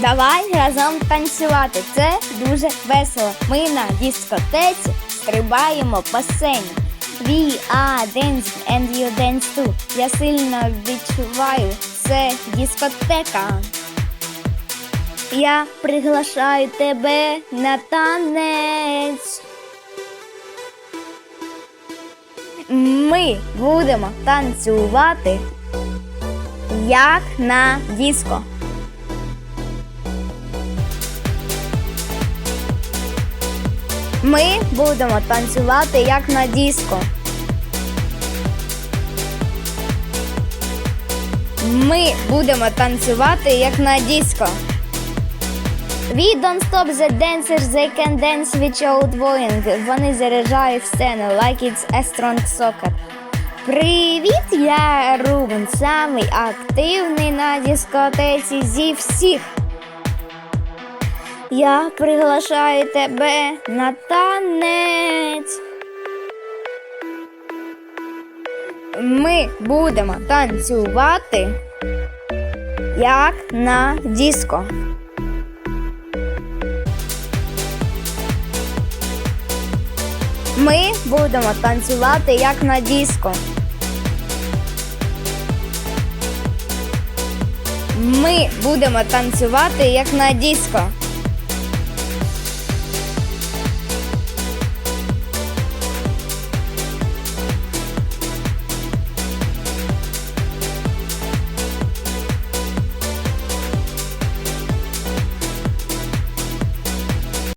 Давай разом танцювати. Це дуже весело. Ми на дискотеці стрибаємо по сцені. We are dancing and you dance too. Я сильно відчуваю, це дискотека. Я приглашаю тебе на танець. Ми будемо танцювати як на диско. Ми будемо танцювати як на диско. Ми будемо танцювати як на диско. We don't stop the dancers, they can dance without going. Вони заряджають сцену, like it's a strong soccer. Привіт, я Рубен, самий активний на дискотеці зі всіх. Я приглашаю тебе на танець. Ми будемо танцювати як на диско. Ми будемо танцювати як на диско. Ми будемо танцювати як на диско.